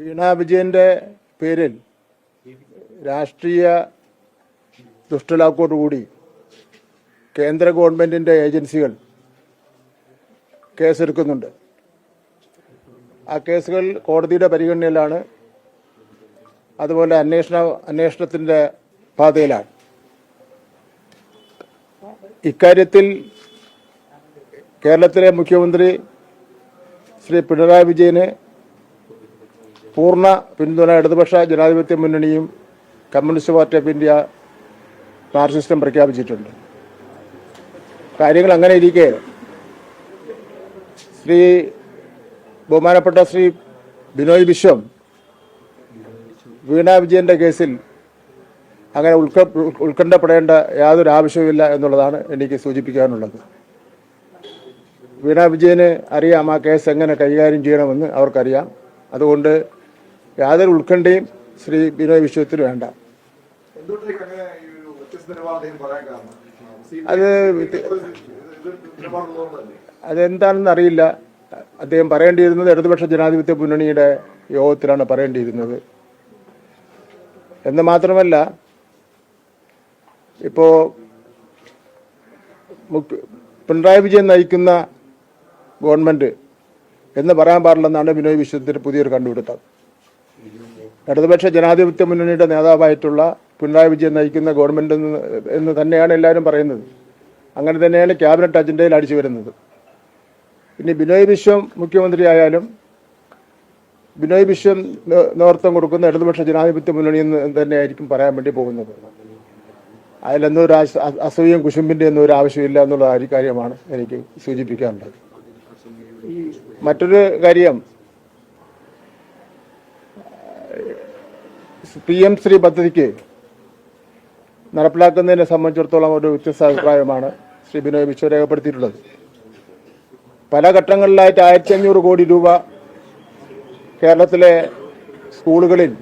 വീണ വിജയന്റെ പേരിൽ രാഷ്ട്രീയ ദുഷ്ടലാക്കോടുകൂടി കേന്ദ്ര ഗവൺമെന്റിന്റെ ഏജൻസികൾ കേസെടുക്കുന്നുണ്ട്. ആ കേസുകൾ കോടതിയുടെ പരിഗണനയിലാണ്. അതുപോലെ അന്വേഷണ അന്വേഷണത്തിന്റെ പാതയിലാണ്. ഇക്കാര്യത്തിൽ കേരളത്തിലെ മുഖ്യമന്ത്രി ശ്രീ പിണറായി വിജയന് പൂർണ പിന്തുണ ഇടതുപക്ഷ ജനാധിപത്യ മുന്നണിയും കമ്മ്യൂണിസ്റ്റ് പാർട്ടി ഓഫ് ഇന്ത്യ മാർക്സിസ്റ്റും പ്രഖ്യാപിച്ചിട്ടുണ്ട്. കാര്യങ്ങൾ അങ്ങനെ ഇരിക്കെ. ശ്രീ ബഹുമാനപ്പെട്ട ശ്രീ ബിനോയ് വിശ്വം വീണ വിജയന്റെ കേസിൽ അങ്ങനെ ഉത്ക ഉത്കണ്ഠപ്പെടേണ്ട യാതൊരു ആവശ്യവുമില്ല എന്നുള്ളതാണ് എനിക്ക് സൂചിപ്പിക്കാനുള്ളത്. വീണ വിജയന് അറിയാം ആ കേസ് എങ്ങനെ കൈകാര്യം ചെയ്യണമെന്ന് അവർക്കറിയാം. അതുകൊണ്ട് യാതൊരു ഉത്കണ്ഠയും ശ്രീ ബിനോയ് വിശ്വത്തിന് വേണ്ട. അത് അതെന്താണെന്ന് അറിയില്ല. അദ്ദേഹം പറയേണ്ടിയിരുന്നത് ഇടതുപക്ഷ ജനാധിപത്യ മുന്നണിയുടെ യോഗത്തിലാണ് പറയേണ്ടിയിരുന്നത്. എന്ന് മാത്രമല്ല ഇപ്പോ പിണറായി വിജയൻ നയിക്കുന്ന ഗവൺമെന്റ് എന്ന് പറയാൻ പാടില്ലെന്നാണ് ബിനോയ് വിശ്വത്തിന്റെ പുതിയൊരു കണ്ടുപിടുത്തം. ഇടതുപക്ഷ ജനാധിപത്യ മുന്നണിയുടെ നേതാവായിട്ടുള്ള പിണറായി വിജയൻ നയിക്കുന്ന ഗവൺമെന്റ് എന്ന് തന്നെയാണ് എല്ലാവരും പറയുന്നത്. അങ്ങനെ തന്നെയാണ് ക്യാബിനറ്റ് അജണ്ടയിൽ അടിച്ചു വരുന്നത്. പിന്നെ ബിനോയ് വിശ്വം മുഖ്യമന്ത്രിയായാലും ബിനോയ് വിശ്വം നേതൃത്വം കൊടുക്കുന്ന ഇടതുപക്ഷ ജനാധിപത്യ മുന്നണി എന്ന് തന്നെയായിരിക്കും പറയാൻ വേണ്ടി പോകുന്നത്. അതിലൊന്നും ഒരു അസൂയം കുശുമ്പിന്റെ ഒന്നും ഒരു ആവശ്യമില്ല എന്നുള്ള കാര്യമാണ് എനിക്ക് സൂചിപ്പിക്കാനുള്ളത്. മറ്റൊരു കാര്യം പി എം ശ്രീ പദ്ധതിക്ക് നടപ്പിലാക്കുന്നതിനെ സംബന്ധിച്ചിടത്തോളം ഒരു വ്യത്യസ്ത അഭിപ്രായമാണ് ശ്രീ ബിനോയ് വിശ്വ രേഖപ്പെടുത്തിയിട്ടുള്ളത്. പല ഘട്ടങ്ങളിലായിട്ട് ആയിരത്തി അഞ്ഞൂറ് കോടി രൂപ കേരളത്തിലെ സ്കൂളുകളിൽ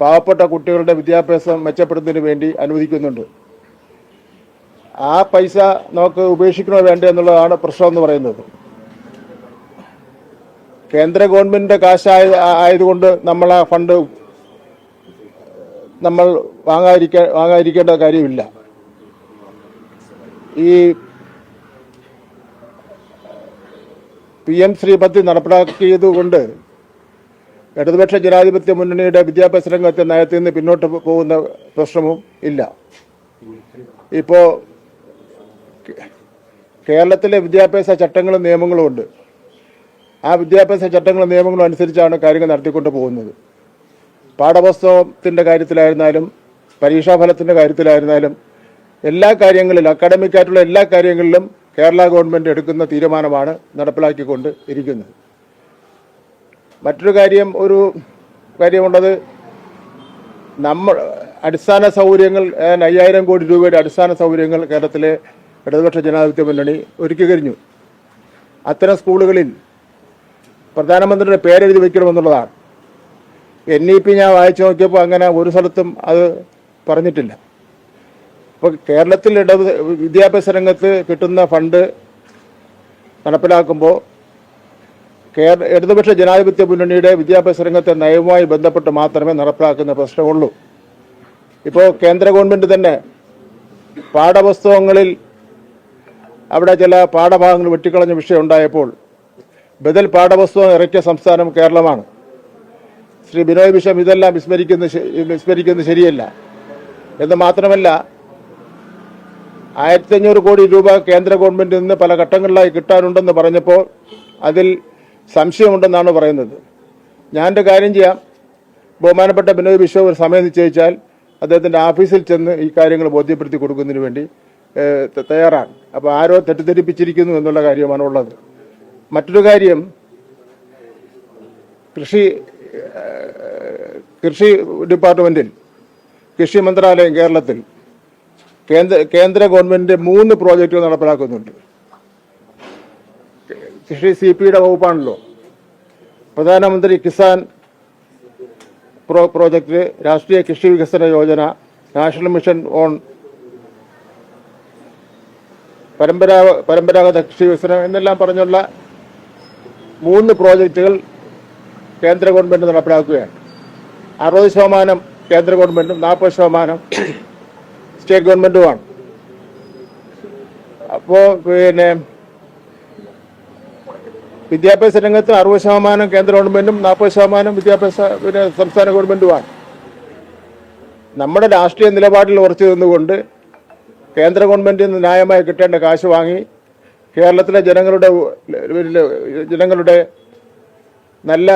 പാവപ്പെട്ട കുട്ടികളുടെ വിദ്യാഭ്യാസം മെച്ചപ്പെടുത്തുന്നതിന് വേണ്ടി അനുവദിക്കുന്നുണ്ട്. ആ പൈസ നമുക്ക് ഉപേക്ഷിക്കണോ വേണ്ടേ എന്നുള്ളതാണ് പ്രശ്നം എന്ന് പറയുന്നത്. കേന്ദ്ര ഗവൺമെന്റിന്റെ കാശായ ആയതുകൊണ്ട് നമ്മൾ ആ ഫണ്ട് നമ്മൾ വാങ്ങാതിരിക്ക വാങ്ങാതിരിക്കേണ്ട കാര്യമില്ല. ഈ പി എം ശ്രീ പദ്ധതി നടപ്പിലാക്കിയതുകൊണ്ട് ഇടതുപക്ഷ ജനാധിപത്യ മുന്നണിയുടെ വിദ്യാഭ്യാസ രംഗത്തെ നയത്തിൽ നിന്ന് പിന്നോട്ട് പോകുന്ന പ്രശ്നവും ഇല്ല. ഇപ്പോൾ കേരളത്തിലെ വിദ്യാഭ്യാസ ചട്ടങ്ങളും നിയമങ്ങളും ഉണ്ട്. ആ വിദ്യാഭ്യാസ ചട്ടങ്ങളും നിയമങ്ങളും അനുസരിച്ചാണ് കാര്യങ്ങൾ നടത്തിക്കൊണ്ട് പോകുന്നത്. പാഠപുസ്തകത്തിന്റെ കാര്യത്തിലായിരുന്നാലും പരീക്ഷാഫലത്തിന്റെ കാര്യത്തിലായിരുന്നാലും എല്ലാ കാര്യങ്ങളിലും അക്കാഡമിക് ആയിട്ടുള്ള എല്ലാ കാര്യങ്ങളിലും കേരള ഗവൺമെന്റ് എടുക്കുന്ന തീരുമാനമാണ് നടപ്പിലാക്കിക്കൊണ്ട് ഇരിക്കുന്നത്. മറ്റൊരു കാര്യം ഒരു കാര്യമുള്ളത് നമ്മൾ അടിസ്ഥാന സൗകര്യങ്ങൾ അയ്യായിരം കോടി രൂപയുടെ അടിസ്ഥാന സൗകര്യങ്ങൾ കേരളത്തിലെ ഇടതുപക്ഷ ജനാധിപത്യ മുന്നണി ഒരുക്കി കഴിഞ്ഞു അത്തരം സ്കൂളുകളിൽ പ്രധാനമന്ത്രിയുടെ പേരെഴുതി വയ്ക്കണമെന്നുള്ളതാണ് എൻ ഇ പി ഞാൻ വായിച്ചു നോക്കിയപ്പോൾ അങ്ങനെ ഒരു സ്ഥലത്തും അത് പറഞ്ഞിട്ടില്ല. അപ്പോൾ കേരളത്തിൽ ഇടത് വിദ്യാഭ്യാസ രംഗത്ത് കിട്ടുന്ന ഫണ്ട് നടപ്പിലാക്കുമ്പോൾ കേര ഇടതുപക്ഷ ജനാധിപത്യ മുന്നണിയുടെ വിദ്യാഭ്യാസ രംഗത്തെ നയവുമായി ബന്ധപ്പെട്ട് മാത്രമേ നടപ്പിലാക്കുന്ന പ്രശ്നമുള്ളൂ. ഇപ്പോൾ കേന്ദ്ര ഗവൺമെന്റ് തന്നെ പാഠപുസ്തകങ്ങളിൽ അവിടെ ചില പാഠഭാഗങ്ങൾ വെട്ടിക്കളഞ്ഞ വിഷയം ഉണ്ടായപ്പോൾ ബദൽ പാഠപുസ്തകം ഇറക്കിയ സംസ്ഥാനം കേരളമാണ്. ശ്രീ ബിനോയ് വിശ്വം ഇതെല്ലാം വിസ്മരിക്കുന്ന വിസ്മരിക്കുന്നത് ശരിയല്ല. എന്ന് മാത്രമല്ല ആയിരത്തി അഞ്ഞൂറ് കോടി രൂപ കേന്ദ്ര ഗവൺമെന്റിൽ നിന്ന് പല ഘട്ടങ്ങളിലായി കിട്ടാനുണ്ടെന്ന് പറഞ്ഞപ്പോൾ അതിൽ സംശയമുണ്ടെന്നാണ് പറയുന്നത്. എന്റെ കാര്യം ചെയ്യാം. ബഹുമാനപ്പെട്ട ബിനോയ് വിശ്വം ഒരു സമയം നിശ്ചയിച്ചാൽ അദ്ദേഹത്തിന്റെ ഓഫീസിൽ ചെന്ന് ഈ കാര്യങ്ങൾ ബോധ്യപ്പെടുത്തി കൊടുക്കുന്നതിന് വേണ്ടി തയ്യാറാണ്. അപ്പോൾ ആരോ തെറ്റിദ്ധരിപ്പിച്ചിരിക്കുന്നു എന്നുള്ള കാര്യമാണ് ഉള്ളത് മറ്റൊരു കാര്യം കൃഷി കൃഷി ഡിപ്പാർട്ട്മെന്റിൽ കൃഷി മന്ത്രാലയം കേരളത്തിൽ കേന്ദ്ര കേന്ദ്ര ഗവൺമെന്റ് മൂന്ന് പ്രോജക്റ്റുകൾ നടപ്പിലാക്കുന്നുണ്ട്. കൃഷി സി പിയുടെ വകുപ്പാണല്ലോ. പ്രധാനമന്ത്രി കിസാൻ പ്രോ പ്രോജക്റ്റ് രാഷ്ട്രീയ കൃഷി വികസന യോജന നാഷണൽ മിഷൻ ഓൺ പരമ്പരാ പരമ്പരാഗത കൃഷി വികസനം എന്നെല്ലാം പറഞ്ഞുള്ള മൂന്ന് പ്രോജക്റ്റുകൾ കേന്ദ്ര ഗവൺമെന്റ് നടപ്പിലാക്കുകയാണ്. അറുപത് ശതമാനം കേന്ദ്ര ഗവൺമെന്റും നാൽപ്പത് ശതമാനം സ്റ്റേറ്റ് ഗവൺമെന്റുമാണ്. അപ്പോൾ പിന്നെ വിദ്യാഭ്യാസ രംഗത്ത് അറുപത് ശതമാനം കേന്ദ്ര ഗവൺമെന്റും നാൽപ്പത് ശതമാനം വിദ്യാഭ്യാസ പിന്നെ സംസ്ഥാന ഗവൺമെന്റുമാണ്. നമ്മുടെ രാഷ്ട്രീയ നിലപാടിൽ ഉറച്ചു നിന്നുകൊണ്ട് കേന്ദ്ര ഗവൺമെന്റിൽ നിന്ന് ന്യായമായി കിട്ടേണ്ട കാശ് വാങ്ങി കേരളത്തിലെ ജനങ്ങളുടെ ജനങ്ങളുടെ നല്ല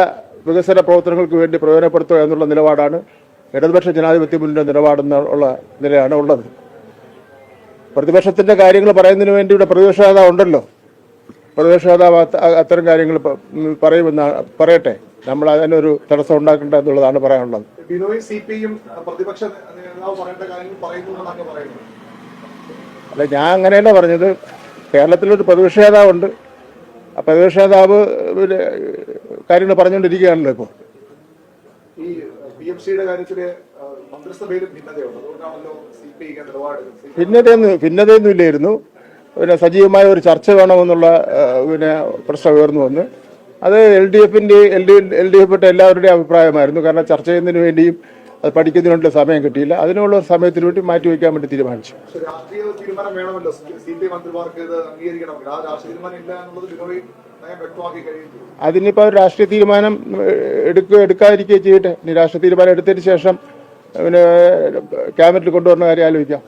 വികസന പ്രവർത്തനങ്ങൾക്ക് വേണ്ടി പ്രയോജനപ്പെടുത്തുക എന്നുള്ള നിലപാടാണ് ഇടതുപക്ഷ ജനാധിപത്യ മുന്നിന്റെ നിലപാടെന്നുള്ള നിലയാണ് ഉള്ളത്. പ്രതിപക്ഷത്തിന്റെ കാര്യങ്ങൾ പറയുന്നതിന് വേണ്ടി ഇവിടെ പ്രതിപക്ഷ നേതാവ് ഉണ്ടല്ലോ. പ്രതിപക്ഷ നേതാവ് അത്തരം കാര്യങ്ങൾ പറയുമെന്ന് പറയട്ടെ. നമ്മൾ അതിനൊരു തടസ്സം ഉണ്ടാക്കേണ്ട എന്നുള്ളതാണ് പറയാനുള്ളത്. അല്ല ഞാൻ അങ്ങനെയല്ല പറഞ്ഞത്. കേരളത്തിലൊരു പ്രതിപക്ഷ നേതാവുണ്ട്. ആ പ്രതിപക്ഷ നേതാവ് കാര്യങ്ങൾ പറഞ്ഞുകൊണ്ടിരിക്കുകയാണല്ലോ ഇപ്പോൾ ഈ പി എം സിയുടെ കാര്യത്തിൽ ആ, മന്ത്രിസഭയിലും ഭിന്നതയുണ്ട്. അതുകൊണ്ടാണല്ലോ സി പി ഐ നിലപാട് ഭിന്നതയൊന്നും ഭിന്നതയൊന്നും ഇല്ലായിരുന്നു പിന്നെ സജീവമായ ഒരു ചർച്ച വേണമെന്നുള്ള പിന്നെ പ്രശ്നം ഉയർന്നു വന്ന്. അത് എൽ ഡി എഫിന്റെ L D L D F എല്ലാവരുടെയും അഭിപ്രായമായിരുന്നു. കാരണം ചർച്ച ചെയ്യുന്നതിന് വേണ്ടിയും അത് പഠിക്കുന്നതിനുള്ള സമയം കിട്ടിയില്ല. അതിനുള്ള സമയത്തിന് വേണ്ടി മാറ്റി വയ്ക്കാൻ വേണ്ടി തീരുമാനിച്ചു. അതിനിപ്പോ അതിനിപ്പോൾ ഒരു രാഷ്ട്രീയ തീരുമാനം എടുക്കുക എടുക്കാതിരിക്കുകയും ചെയ്യട്ടെ. ഇനി രാഷ്ട്രീയ തീരുമാനം എടുത്തതിന് ശേഷം പിന്നെ ക്യാബിനറ്റിൽ കൊണ്ടുവരുന്ന കാര്യം ആലോചിക്കാം.